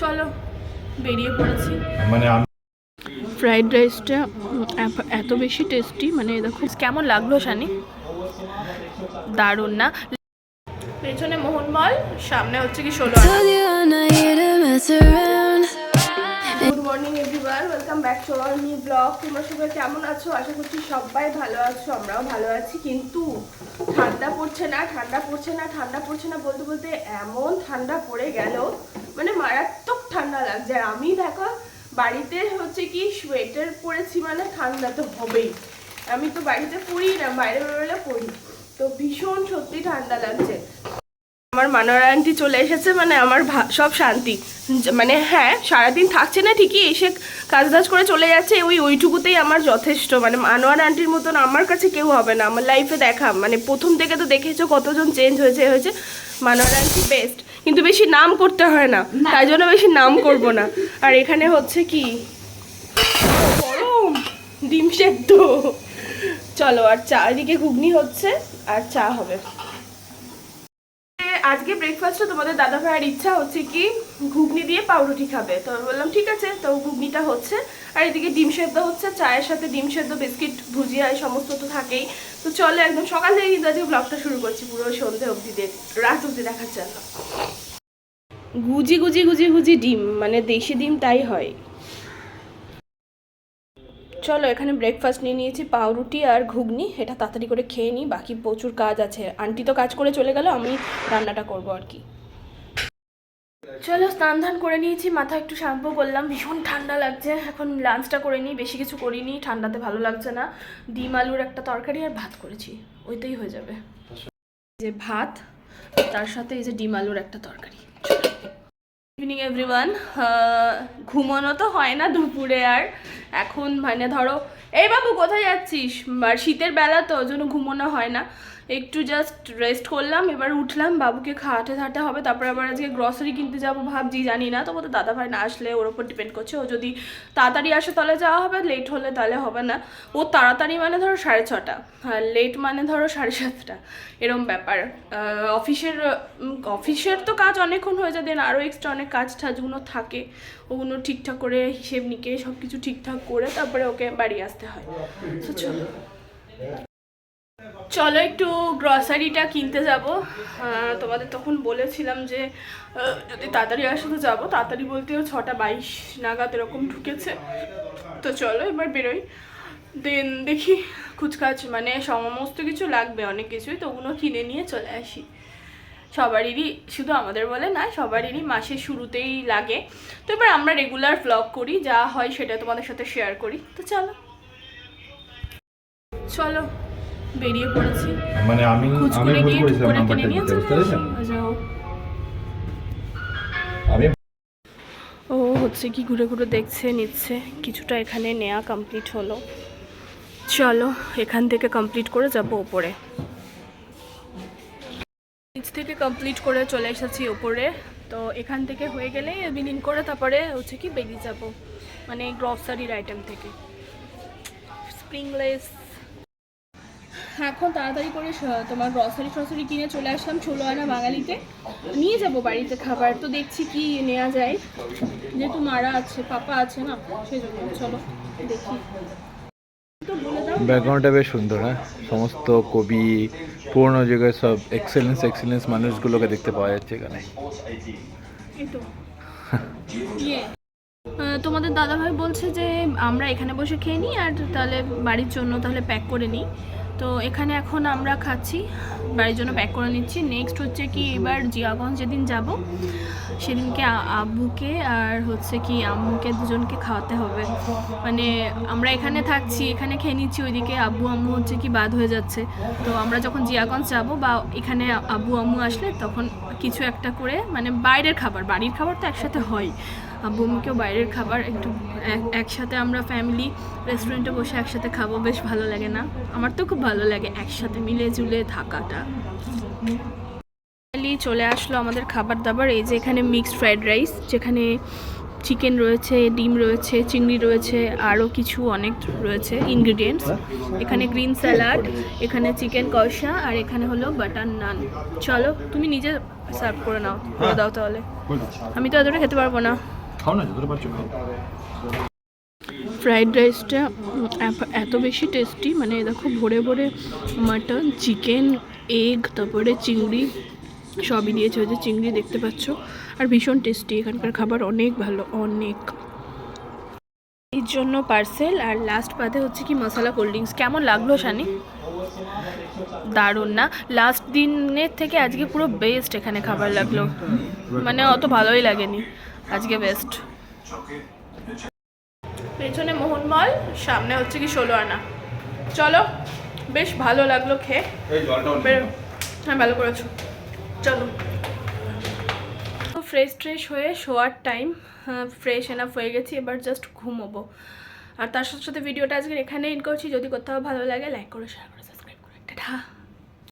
চলো বেরিয়ে পড়েছি। মানে ফ্রাইড রাইসটা এত বেশি টেস্টি মানে দেখো। কেমন লাগল শানি দারুণ না? পেছনে মোহনমল সামনে হচ্ছে কি ষোলো. Good morning everyone welcome back to our new vlog তোমরা সবাই কেমন আছো? আশা করছি সবাই ভালো আছো আমরাও ভালো আছি। কিন্তু ঠান্ডা পড়ছে না ঠান্ডা পড়ছে না ঠান্ডা পড়ছে না বলতে বলতে এমন ঠান্ডা পড়ে গেল মানে মারাত্মক ঠান্ডা লাগছে। আর আমি দেখো, বাড়িতে হচ্ছে কি সোয়েটার পরেছি মানে ঠান্ডা তো হবেই। আমি তো বাড়িতে পড়ি না, বাইরে বেরোলে পড়ি তো ভীষণ সত্যি ঠান্ডা লাগছে। আমার মানোরা আন্টি চলে এসেছে মানে আমার সব শান্তি। মানে হ্যাঁ সারাদিন থাকছে না ঠিকই, এসে কাজ টাজ করে চলে যাচ্ছে। ওই, ওইটুকুতেই আমার যথেষ্ট। মানে মানোয়ার আন্টির মতন আমার কাছে কেউ হবে না। আমার লাইফে দেখা মানে প্রথম থেকে তো দেখেছ কতজন চেঞ্জ হয়েছে হয়েছে। মানোয়ার আন্টি বেস্ট কিন্তু বেশি নাম করতে হয় না। তাই জন্য বেশি নাম করব না। আর এখানে হচ্ছে কি? গরম! ডিম সেদ্ধ। চলো আর চা এদিকে ঘুগনি হচ্ছে আর চা হবে। আজকে ব্রেকফাস্টে তোমাদের দাদা ভাইয়ের ইচ্ছা হচ্ছে কি ঘুগনি দিয়ে পাউরুটি খাবে। তো আমি বললাম ঠিক আছে তো ঘুগনিটা হচ্ছে। আর এদিকে ডিম সেদ্ধ হচ্ছে চায়ের সাথে ডিম সেদ্ধ বিস্কিট ভুজিয়া এই সমস্ত তো থাকেই। তো চলে একদম সকাল থেকে কিন্তু আজকে ব্লগটা শুরু করছি পুরো সন্ধে অবধি দেখ রাত অবধি দেখার জন্য। গুজি গুজি গুজি গুজি ডিম মানে দেশি ডিম তাই হয়। চলো এখানে ব্রেকফাস্ট নিয়ে নিয়েছি, পাউরুটি আর ঘুগনি, এটা তাড়াতাড়ি করে খেয়ে নিই, বাকি প্রচুর কাজ আছে। আন্টি তো কাজ করে চলে গেল, আমি রান্নাটা করব আর কি। চলো স্নান ধান করে নিয়েছি মাথা একটু শ্যাম্পু করলাম, ভীষণ ঠান্ডা লাগছে। এখন লাঞ্চটা করে নিই, বেশি কিছু করিনি, ঠান্ডাতে ভালো লাগছে না। ডিম, আলুর একটা তরকারি আর ভাত করেছি ওইটাই হয়ে যাবে। যে ভাত, তার সাথে এই যে ডিম, আলুর একটা তরকারি। ইভিনিং এভরিওয়ান ঘুমানো তো হয় না দুপুরে আর। এখন মানে ধরো, এই বাবু কোথায় যাচ্ছিস? শীতের বেলা তো ওই জন্য ঘুমানো হয় না। একটু জাস্ট রেস্ট করলাম, এবার উঠলাম, বাবুকে খাওয়াতে থাকতে হবে, তারপরে আবার আজকে গ্রসারি কিনতে যাব ভাবছি, জানি না তবু তো দাদা ভাই না আসলে ওর ওপর ডিপেন্ড করছে, ও যদি তাড়াতাড়ি আসে তাহলে যাওয়া হবে লেট হলে তাহলে হবে না। ও তাড়াতাড়ি মানে ধরো সাড়ে ছটা, আর লেট মানে ধরো সাড়ে সাতটা, এরম ব্যাপার। অফিসের অফিসের তো কাজ অনেকক্ষণ হয়ে যায় দেন আরও এক্সট্রা অনেক কাজ টাজগুলো থাকে, ওগুলো ঠিকঠাক করে হিসেব নিকে সব কিছু ঠিকঠাক করে তারপরে ওকে বাড়ি আসতে হয়। চলো। চলো একটু গ্রসারিটা কিনতে যাব। তোমাদের তখন বলেছিলাম যে যদি তাড়াতাড়ি আসে তো যাব, তাড়াতাড়ি বলতেও ছটা বাইশ নাগাদ এরকম ঢুকেছে। তো চলো এবার বেরোই। দেন দেখি কুচকাচ মানে সমস্ত কিছু লাগবে, অনেক কিছুই, তো ওগুলো কিনে নিয়ে চলে আসি। সবারই শুধু আমাদের বলে না সবারই মাসের শুরুতেই লাগে। তো এবার আমরা রেগুলার ব্লগ করি, যা হয় সেটা তোমাদের সাথে শেয়ার করি। তো চলো। চলো। বেরিয়ে পড়েছি। মানে আমি আমি করে ভুল গিয়ে করেছিলাম নাম্বারটা দিতে বুঝতে পেরেছেন? আমি ও হচ্ছে কি ঘুরে ঘুরে দেখছে নিচ্ছে। কিছুটা এখানে নেওয়া কমপ্লিট হলো। চলো এখান থেকে কমপ্লিট করে যাব ওপরে। নিচ থেকে কমপ্লিট করে চলে এসেছি ওপরে। তো এখান থেকে হয়ে গেলে বিলিং করে তারপরে হচ্ছে কি বেরিয়ে যাব। মানে গ্রসারির আইটেম থেকে। স্প্রিংলেস এখন তাড়াতাড়ি করে তোমার গ্রসারি ট্রসারি কিনে চলে আসলাম ষোলো আনা বাঙালিতে। নিয়ে যাব বাড়িতে খাবার তো দেখছি কি নেওয়া যায়। যেহেতু মারা আছে পাপা আছে না সেই জন্য চলো দেখি। ব্যাকগ্রাউন্ডটা বেশ সুন্দর হ্যাঁ? সমস্ত কবি পুরোনো যুগের সব এক্সেলেন্স এক্সেলেন্স মানুষগুলোকে দেখতে পাওয়া যাচ্ছে এখানে। ইয়ে। তোমাদের দাদাভাই বলছে যে আমরা এখানে বসে খেয়ে নিই আর তাহলে বাড়ির জন্য তাহলে প্যাক করে নিই। তো এখানে এখন আমরা খাচ্ছি, বাড়ির জন্য প্যাক করে নিচ্ছি। নেক্সট হচ্ছে কি, এবার জিয়াগঞ্জ যেদিন যাব, সেদিনকে আব্বুকে আর হচ্ছে কি আম্মুকে দুজনকে খাওয়াতে হবে। মানে আমরা এখানে থাকছি, এখানে খেয়ে নিচ্ছি, ওইদিকে আব্বু আম্মু হচ্ছে কি বাদ হয়ে যাচ্ছে। তো আমরা যখন জিয়াগঞ্জ যাব বা এখানে আব্বু আম্মু আসলে তখন কিছু একটা করে মানে বাইরের খাবার, বাড়ির খাবার তো একসাথে হয়। আব্বু আম্মুকেও বাইরের খাবার একটু এক- একসাথে আমরা ফ্যামিলি রেস্টুরেন্টে বসে একসাথে খাব বেশ ভালো লাগে না? আমার তো খুব ভালো লাগে একসাথে মিলে জুলে থাকাটা। চলে আসলো আমাদের খাবার দাবার এই যে এখানে মিক্সড ফ্রাইড রাইস যেখানে চিকেন রয়েছে ডিম রয়েছে চিংড়ি রয়েছে আরও কিছু অনেক রয়েছে ইনগ্রিডিয়েন্টস এখানে গ্রিন স্যালাড এখানে চিকেন কষা আর এখানে হলো বাটার নান। চলো তুমি নিজে সার্ভ করে নাও করে দাও তাহলে। আমি তো এতটা খেতে পারব না। খাও না, যতটা পারছ ফ্রাইড রাইসটা এত- বেশি টেস্টি মানে দেখো ভরে ভরে মাটন, চিকেন, এগ, তারপরে চিংড়ি, সবই দিয়েছে যে চিংড়ি দেখতে পাচ্ছ। আর ভীষণ টেস্টি, এখানকার খাবার অনেক ভালো, অনেক। এর জন্য পার্সেল, আর লাস্ট পাতে হচ্ছে কি মশলা কোল্ড ড্রিঙ্কস। কেমন লাগল শানি দারুণ না? লাস্ট দিনের থেকে আজকে পুরো বেস্ট এখানে খাবার লাগল। মানে অত ভালোই লাগেনি। আজকে বেস্ট পেছনে মোহনমল সামনে হচ্ছে কি ষোলো আনা। চলো বেশ ভালো লাগল খেয়ে। হ্যাঁ ভালো করেছ। চলো। ফ্রেশ ট্রেশ হয়ে শোয়ার টাইম ফ্রেশ এনাফ হয়ে গেছি এবার জাস্ট ঘুমোবো। আর তার সাথে সাথে ভিডিওটা আজকে এখানে এন্ড করছি। যদি কোথাও ভালো লাগে লাইক করো শেয়ার করো সাবস্ক্রাইব করো। টাটা।